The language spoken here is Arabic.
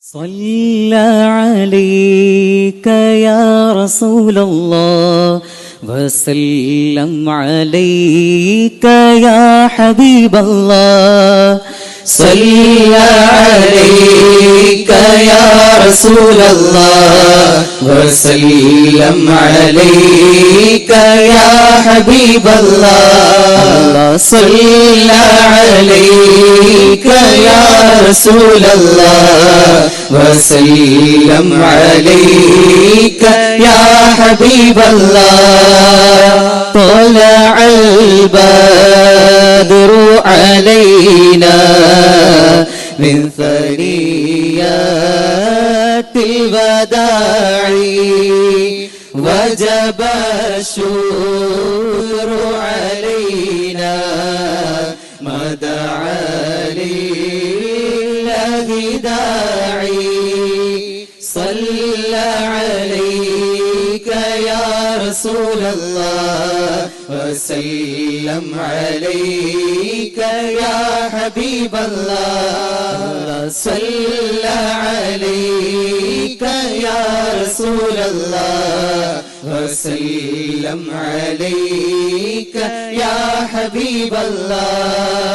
صلى عليك يا رسول الله وسلم عليك يا حبيب الله. صلى عليك يا رسول الله وسلم عليك يا حبيب الله. صلى عليك يا رسول الله وسلم عليك يا حبيب الله. طلع البدر علينا من ثنيات الوداع. وجب الشكر علينا ما دعا لله داعي. صلى رسول الله وسلم عليك يا حبيب الله صلى عليك يا رسول الله وسلم عليك يا حبيب الله